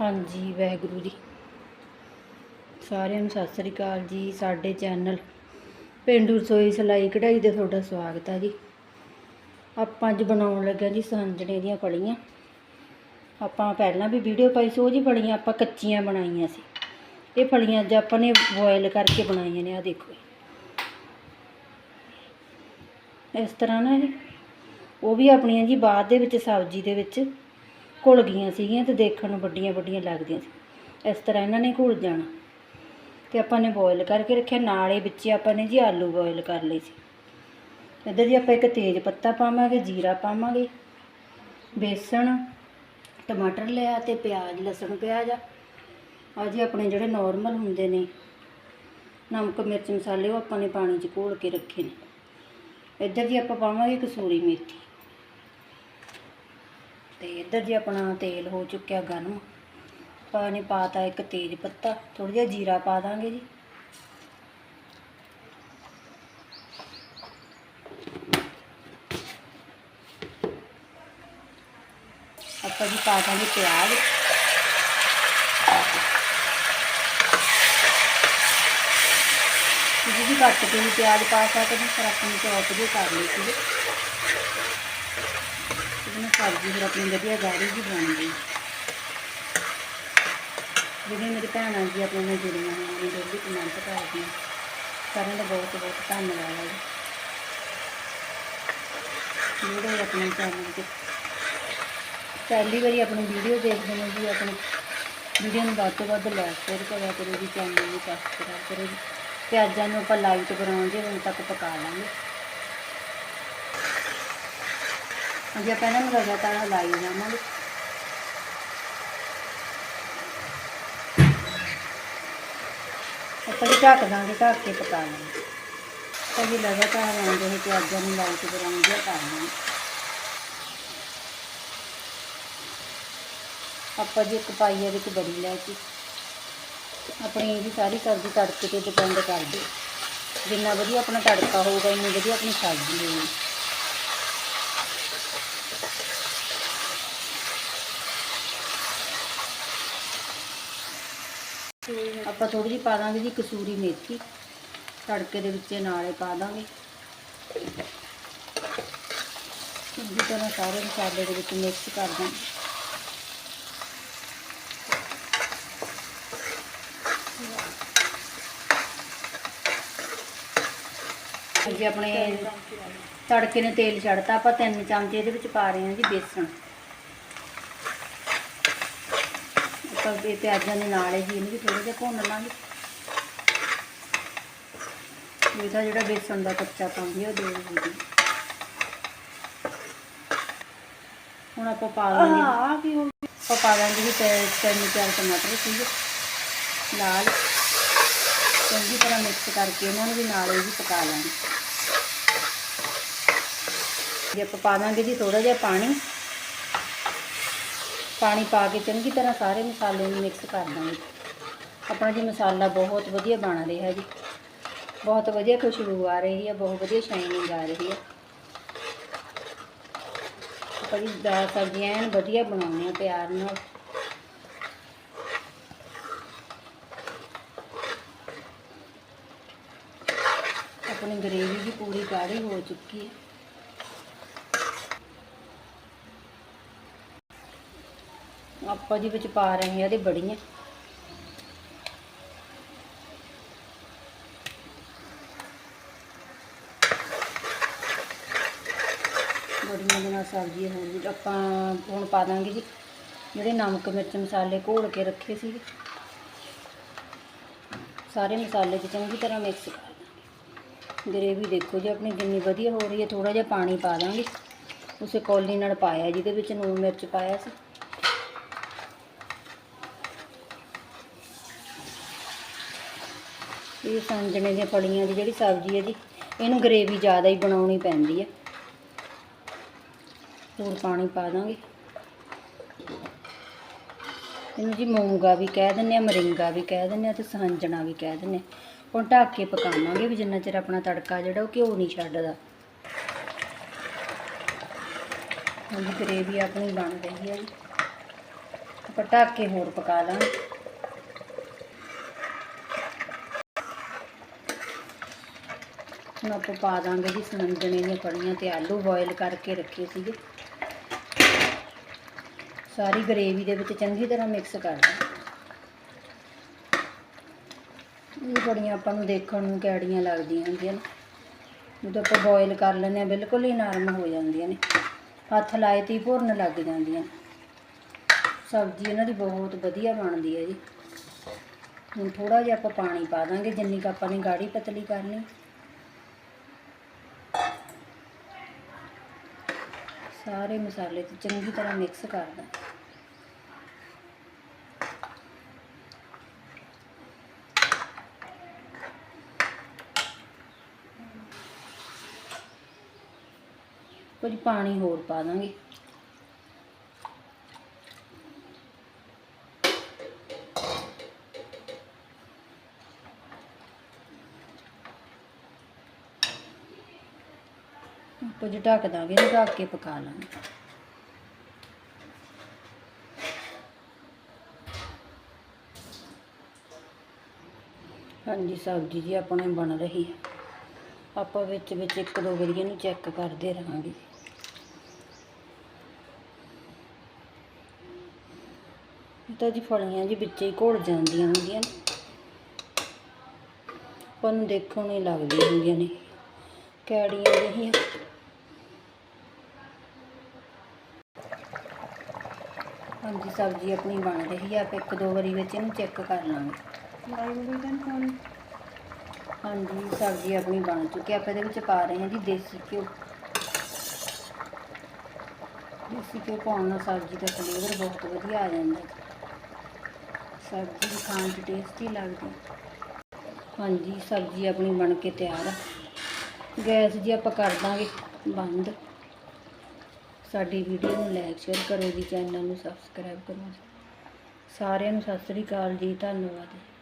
ਹਾਂਜੀ, ਵਾਹਿਗੁਰੂ ਜੀ। ਸਾਰਿਆਂ ਨੂੰ ਸਤਿ ਸ੍ਰੀ ਅਕਾਲ ਜੀ, ਸਾਡੇ ਚੈਨਲ ਪੇਂਡੂ ਰਸੋਈ ਸਿਲਾਈ ਕਢਾਈ ਤੇ ਤੁਹਾਡਾ ਸਵਾਗਤ ਹੈ ਜੀ। ਆਪਾਂ ਅੱਜ ਬਣਾਉਣ ਲੱਗੇ ਜੀ ਸੰਜਣੇ ਦੀਆਂ ਫਲੀਆਂ। ਆਪਾਂ ਪਹਿਲਾਂ ਵੀ ਵੀਡੀਓ ਪਾਈ ਸੀ, ਉਹ ਜੀ ਫਲੀਆਂ ਆਪਾਂ ਕੱਚੀਆਂ ਬਣਾਈਆਂ ਸੀ। ਇਹ ਫਲੀਆਂ ਅੱਜ ਆਪਾਂ ਨੇ ਬੋਇਲ ਕਰਕੇ ਬਣਾਈਆਂ ਨੇ ਆ ਦੇਖੋ ਇਸ ਤਰ੍ਹਾਂ ਨਾ ਜੀ, ਉਹ ਵੀ ਆਪਣੀਆਂ ਜੀ ਬਾਅਦ ਦੇ ਵਿੱਚ, ਸਬਜ਼ੀ ਦੇ ਵਿੱਚ ਘੁਲ ਗਈਆਂ ਸੀਗੀਆਂ ਤੇ ਦੇਖਣ ਨੂੰ ਵੱਡੀਆਂ ਵੱਡੀਆਂ ਲੱਗਦੀਆਂ ਸੀ। ਇਸ ਤਰ੍ਹਾਂ ਇਹਨਾਂ ਨੇ ਘੁਲ ਜਾਣਾ। ਤੇ ਆਪਾਂ ਨੇ ਬੋਇਲ ਕਰਕੇ ਰੱਖਿਆ। ਨਾਲੇ ਵਿੱਚ ਆਪਾਂ ਨੇ ਜੀ ਆਲੂ ਬੋਇਲ ਕਰ ਲਏ ਸੀ। ਇੱਧਰ ਜੀ ਆਪਾਂ ਇੱਕ ਤੇਜ਼ ਪੱਤਾ ਪਾਵਾਂਗੇ, ਜੀਰਾ ਪਾਵਾਂਗੇ, ਬੇਸਣ, ਟਮਾਟਰ ਲਿਆ ਤੇ ਪਿਆਜ਼, ਲਸਣ, ਪਿਆਜ਼। ਆ ਆ ਜੀ ਆਪਣੇ ਜਿਹੜੇ ਨਾਰਮਲ ਹੁੰਦੇ ਨੇ, ਨਮਕ, ਮਿਰਚ, ਮਸਾਲੇ, ਉਹ ਆਪਾਂ ਨੇ ਪਾਣੀ 'ਚ ਘੋਲ ਕੇ ਰੱਖੇ ਨੇ। ਇੱਧਰ ਜੀ ਆਪਾਂ ਪਾਵਾਂਗੇ ਕਸੂਰੀ ਮੇਥੀ। ਤੇ ਇੱਧਰ ਜੀ ਆਪਣਾ ਤੇਲ ਹੋ ਚੁੱਕਿਆ ਗਰਮ। ਆਪਾਂ ਨੇ ਪਾਤਾ ਇੱਕ ਤੇਜ਼ ਪੱਤਾ ਥੋੜਾ ਜਿਹਾ ਜੀਰਾ ਪਾ ਦਾਂਗੇ ਜੀ। ਆਪਾਂ ਜੀ ਪਾ ਦਾਂਗੇ ਪਿਆਜ਼। ਜੀ ਵੀ ਕੱਟ ਕੇ ਵੀ ਪਿਆਜ਼ ਪਾ ਸਕਦੇ ਪਰ ਆਪਣੀ ਨੇ ਚੌਪ ਜੇ ਕਰ ਲਈ ਸੀਗੇ। ਸਬਜ਼ੀ ਫਿਰ ਆਪਣੀ ਵਧੀਆ ਗਾੜੀ ਜੀ ਬਣ ਗਈ। ਜਿਹੜੇ ਮੇਰੇ ਭੈਣਾਂ ਜੀ ਆਪਣੇ ਨਾਲ ਜੁੜੀਆਂ ਹੋਈਆਂ ਨੇ ਜਿਹੜੇ ਕਮੈਂਟ ਕਰਦੀਆਂ, ਸਾਰਿਆਂ ਦਾ ਬਹੁਤ ਬਹੁਤ ਧੰਨਵਾਦ ਹੈ ਜੀ। ਜਿਹੜੇ ਆਪਣੇ ਚੈਨਲ ਤੇ ਪਹਿਲੀ ਵਾਰੀ ਆਪਣੀ ਵੀਡੀਓ ਦੇਖਦੇ ਨੇ ਜੀ, ਆਪਣੇ ਵੀਡੀਓ ਨੂੰ ਵੱਧ ਤੋਂ ਵੱਧ ਲਾਈਕ ਸ਼ੇਅਰ ਕਰਿਆ ਕਰੋ ਜੀ ਚੈਨਲ ਨੂੰ ਸਬਸਕ੍ਰਾਈਬ ਕਰੋ ਜੀ। ਪਿਆਜ਼ਾਂ ਨੂੰ ਆਪਾਂ ਲਾਈਟ ਬਰਾਊਨ ਜਿਹੇ ਹੁਣ ਤੱਕ ਪਕਾ ਲਾਂਗੇ। ਅਜੇ ਆਪਾਂ ਇਹਨਾਂ ਨੂੰ ਲਗਾਤਾਰ ਹਲਾਈ ਜਾਵਾਂਗੇ। ਆਪਾਂ ਜੀ ਢੱਕ ਦਾਂਗੇ, ਢੱਕ ਕੇ ਪਕਾ ਲਾਂਗੇ। ਤਾਂ ਲਗਾਤਾਰ ਆਉਂਦੇ ਹੋਏ ਪਿਆਜ਼ਾਂ ਨੂੰ ਲਾਈਟ ਬਰਾਊਨ ਜਿਹਾ ਕਰ ਲਾਂਗੇ। ਆਪਾਂ ਜੇ ਇੱਕ ਪਾਈ ਪਾਈਆ ਵਿੱਚ ਬੜੀ ਲੈ ਕੇ। ਆਪਣੀ ਇਹਦੀ ਸਾਰੀ ਸਬਜ਼ੀ ਤੜਕੇ ਤੇ ਡਿਪੈਂਡ ਕਰਦੀ। ਜਿੰਨਾ ਵਧੀਆ ਆਪਣਾ ਤੜਕਾ ਹੋਊਗਾ, ਇੰਨੀ ਵਧੀਆ ਆਪਣੀ ਸਬਜ਼ੀ ਹੋਊਗੀ। ਆਪਾਂ ਥੋੜੀ ਜਿਹੀ ਪਾ ਦਾਂਗੇ ਜੀ ਕਸੂਰੀ ਮੇਥੀ। ਤੜਕੇ ਦੇ ਵਿੱਚ ਨਾਲੇ ਪਾ ਦਾਂਗੇ। ਚੰਗੀ ਤਰ੍ਹਾਂ ਸਾਰੇ ਮਸਾਲੇ ਦੇ ਵਿੱਚ ਮਿਕਸ ਕਰ ਦਾਂਗੇ। ਜੀ ਆਪਣੇ ਤੜਕੇ ਨੇ ਤੇਲ ਛੱਡਤਾ। ਆਪਾਂ ਤਿੰਨ ਚਮਚੇ ਇਹਦੇ ਵਿੱਚ ਪਾ ਰਹੇ ਹਾਂ ਜੀ ਬੇਸਣ। ਆਪਾਂ ਇਹ ਪਿਆਜ਼ਾਂ ਦੇ ਨਾਲ ਹੀ ਇਹਨੂੰ ਵੀ ਥੋੜਾ ਜਿਹਾ ਭੁੰਨ ਲਾਂਗੇ। ਇਹਦਾ ਜਿਹੜਾ ਬੇਸਣ ਦਾ ਕੱਚਾ ਪਾਉਂਦੀ ਉਹ ਹੋ ਜੀ ਹੁਣ ਆਪਾਂ ਪਾ ਲਾਂਗੇ। ਆ ਕੀ ਹੋ ਆਪਾਂ ਪਾ ਦਾਂਗੇ ਤੇ ਤਿੰਨ ਚਾਰ ਟਮਾਟਰ ਸੀਗੇ ਲਾਲ। ਚੰਗੀ ਤਰ੍ਹਾਂ ਮਿਕਸ ਕਰਕੇ ਇਹਨਾਂ ਨੂੰ ਵੀ ਨਾਲ ਹੀ ਪਕਾ ਲਾਂਗੇ। ਜੇ ਆਪਾਂ ਪਾ ਦਾਂਗੇ ਜੀ ਥੋੜਾ ਜਿਹਾ ਪਾਣੀ ਪਾਣੀ ਪਾ ਕੇ ਚੰਗੀ ਤਰ੍ਹਾਂ ਸਾਰੇ ਮਸਾਲੇ ਨੂੰ ਮਿਕਸ ਕਰ ਦਾਂਗੇ। ਆਪਣਾ ਜੀ ਮਸਾਲਾ ਬਹੁਤ ਵਧੀਆ ਬਣ ਰਿਹਾ ਜੀ। ਬਹੁਤ ਵਧੀਆ ਖੁਸ਼ਬੂ ਆ ਰਹੀ ਹੈ, ਬਹੁਤ ਵਧੀਆ ਸ਼ਾਈਨਿੰਗ ਆ ਰਹੀ ਹੈ। ਆਪਾਂ ਜੀ ਦਾਲ ਸਬਜ਼ੀਆਂ ਐਨ ਵਧੀਆ ਬਣਾਉਣੀਆਂ ਪਿਆਰ ਨਾਲ। ਆਪਣੀ ਗਰੇਵੀ ਵੀ ਪੂਰੀ ਗਾੜੀ ਹੋ ਚੁੱਕੀ ਹੈ। ਆਪਾਂ ਜੀ ਵਿੱਚ ਪਾ ਰਹੇ ਹਾਂ, ਇਹਦੇ ਬੜੀਆਂ। ਬੜੀਆਂ ਦੇ ਨਾਲ ਸਬਜ਼ੀ ਹੋ ਗਈ ਆਪਾਂ ਹੁਣ ਪਾ ਦਾਂਗੇ ਜੀ, ਜਿਹੜੇ ਨਮਕ, ਮਿਰਚ, ਮਸਾਲੇ ਘੋਲ ਕੇ ਰੱਖੇ ਸੀਗੇ। ਸਾਰੇ ਮਸਾਲੇ 'ਚ ਚੰਗੀ ਤਰ੍ਹਾਂ ਮਿਕਸ ਕਰ ਦਾਂਗੇ। ਗਰੇਵੀ ਦੇਖੋ ਜੀ, ਆਪਣੀ ਕਿੰਨੀ ਵਧੀਆ ਹੋ ਰਹੀ ਹੈ ਥੋੜਾ ਜਿਹਾ ਪਾਣੀ ਪਾ ਦਾਂਗੇ। ਉਸੇ ਕੌਲੀ ਨਾਲ ਪਾਇਆ, ਜਿਹਦੇ ਵਿੱਚ ਲੂਣ ਮਿਰਚ ਪਾਇਆ ਸੀ। ਇਹ ਸੰਜਣੇ ਦੀਆਂ ਫਲੀਆਂ ਦੀ ਜਿਹੜੀ ਸਬਜ਼ੀ ਹੈ ਜੀ, ਇਹਨੂੰ ਗਰੇਵੀ ਜ਼ਿਆਦਾ ਹੀ ਬਣਾਉਣੀ ਪੈਂਦੀ ਹੈ। ਹੋਰ ਪਾਣੀ ਪਾ ਦਾਂਗੇ। ਇਹਨੂੰ ਜੀ ਮੂੰਗਾ ਵੀ ਕਹਿ ਦਿੰਦੇ ਆ ਮਰਿੰਗਾ ਵੀ ਕਹਿ ਦਿੰਦੇ ਆ ਤੇ ਸੰਜਣਾ ਵੀ ਕਹਿ ਦਿੰਦੇ ਆ ਹੁਣ ਢੱਕ ਕੇ ਪਕਾਵਾਂਗੇ ਵੀ ਜਿੰਨਾ ਚਿਰ ਆਪਣਾ ਤੜਕਾ ਜਿਹੜਾ ਉਹ ਘਿਓ ਨਹੀਂ ਛੱਡਦਾ। ਹਾਂਜੀ ਗਰੇਵੀ ਆਪਣੀ ਬਣ ਰਹੀ ਹੈ ਜੀ। ਆਪਾਂ ਢੱਕ ਕੇ ਹੋਰ ਪਕਾ ਲਾਂਗੇ। ਹੁਣ ਆਪਾਂ ਪਾ ਦਾਂਗੇ ਜੀ ਸਨੰਦਣੇ ਦੀਆਂ ਫੜੀਆਂ ਤੇ ਆਲੂ ਬੋਇਲ ਕਰਕੇ ਰੱਖੇ ਸੀਗੇ। ਸਾਰੀ ਗਰੇਵੀ ਦੇ ਵਿੱਚ ਚੰਗੀ ਤਰ੍ਹਾਂ ਮਿਕਸ ਕਰ ਦਾਂ ਇਹ ਬੜੀਆਂ ਆਪਾਂ ਨੂੰ ਦੇਖਣ ਨੂੰ ਕੈੜੀਆਂ ਲੱਗਦੀਆਂ ਹੁੰਦੀਆਂ ਨੇ। ਜਦੋਂ ਆਪਾਂ ਬੋਇਲ ਕਰ ਲੈਂਦੇ ਆ ਬਿਲਕੁਲ ਹੀ ਨਰਮ ਹੋ ਜਾਂਦੀਆਂ ਨੇ। ਹੱਥ ਲਾਏ ਤੇ ਹੀ ਭੁਰਨ ਲੱਗ ਜਾਂਦੀਆਂ ਸਬਜ਼ੀ ਇਹਨਾਂ ਦੀ ਬਹੁਤ ਵਧੀਆ ਬਣਦੀ ਹੈ ਜੀ। ਹੁਣ ਥੋੜਾ ਜਿਹਾ ਆਪਾਂ ਪਾਣੀ ਪਾ ਦਾਂਗੇ, ਜਿੰਨੀ ਕੁ ਆਪਾਂ ਨੇ ਗਾੜੀ ਪਤਲੀ ਕਰਨੀ। ਸਾਰੇ ਮਸਾਲੇ ਤੇ ਚੰਗੀ ਤਰ੍ਹਾਂ ਮਿਕਸ ਕਰ ਦਾਂ ਕੁਝ ਪਾਣੀ ਹੋਰ ਪਾ ਦਾਂਗੇ। ਕੁਝ ਢੱਕ ਦਾਂਗੇ ਨਾ ਢੱਕ ਕੇ ਪਕਾ ਲਾਂਗੇ। ਹਾਂਜੀ, ਸਬਜ਼ੀ ਜੀ ਆਪਣੇ ਬਣ ਰਹੀ ਹੈ ਆਪਾਂ ਵਿੱਚ ਵਿੱਚ ਇੱਕ ਦੋ ਵਾਰੀ ਇਹਨੂੰ ਚੈੱਕ ਕਰਦੇ ਰਹਾਂਗੇ। ਤਾਂ ਜੀ ਫਲੀਆਂ ਜੀ ਵਿੱਚ ਹੀ ਘੁਲ ਜਾਂਦੀਆਂ ਹੁੰਦੀਆਂ ਨੇ। ਆਪਾਂ ਨੂੰ ਦੇਖਣ ਨੂੰ ਹੀ ਲੱਗਦੀਆਂ ਹੁੰਦੀਆਂ ਨੇ। ਕੈੜੀਆਂ ਜਿਹੀਆਂ ਹਾਂਜੀ ਸਬਜ਼ੀ ਆਪਣੀ ਬਣ ਰਹੀ ਆ ਆਪਾਂ ਇੱਕ ਦੋ ਵਾਰੀ ਵਿੱਚ ਇਹਨੂੰ ਚੈੱਕ ਕਰ ਲਾਂਗੇ। ਹਾਂਜੀ ਸਬਜ਼ੀ ਆਪਣੀ ਬਣ ਚੁੱਕੀ ਆ ਆਪਾਂ ਇਹਦੇ ਵਿੱਚ ਪਾ ਰਹੇ ਹਾਂ ਜੀ ਦੇਸੀ ਘਿਓ। ਦੇਸੀ ਘਿਓ ਪਾਉਣ ਨਾਲ ਸਬਜ਼ੀ ਦਾ ਫਲੇਵਰ ਬਹੁਤ ਵਧੀਆ ਆ ਜਾਂਦਾ ਸਬਜ਼ੀ ਖਾਣ 'ਚ ਟੇਸਟੀ ਲੱਗਦੀ ਹਾਂਜੀ ਸਬਜ਼ੀ ਆਪਣੀ ਬਣ ਕੇ ਤਿਆਰ ਆ। ਗੈਸ ਜੀ ਆਪਾਂ ਕਰ ਦਾਂਗੇ ਬੰਦ। ਸਾਡੀ ਵੀਡੀਓ ਨੂੰ ਲਾਈਕ ਸ਼ੇਅਰ ਕਰੋ ਜੀ ਚੈਨਲ ਨੂੰ ਸਬਸਕ੍ਰਾਈਬ ਕਰੋ ਜੀ। ਸਾਰਿਆਂ ਨੂੰ ਸਤਿ ਸ੍ਰੀ ਅਕਾਲ ਜੀ, ਧੰਨਵਾਦ। ਜੀ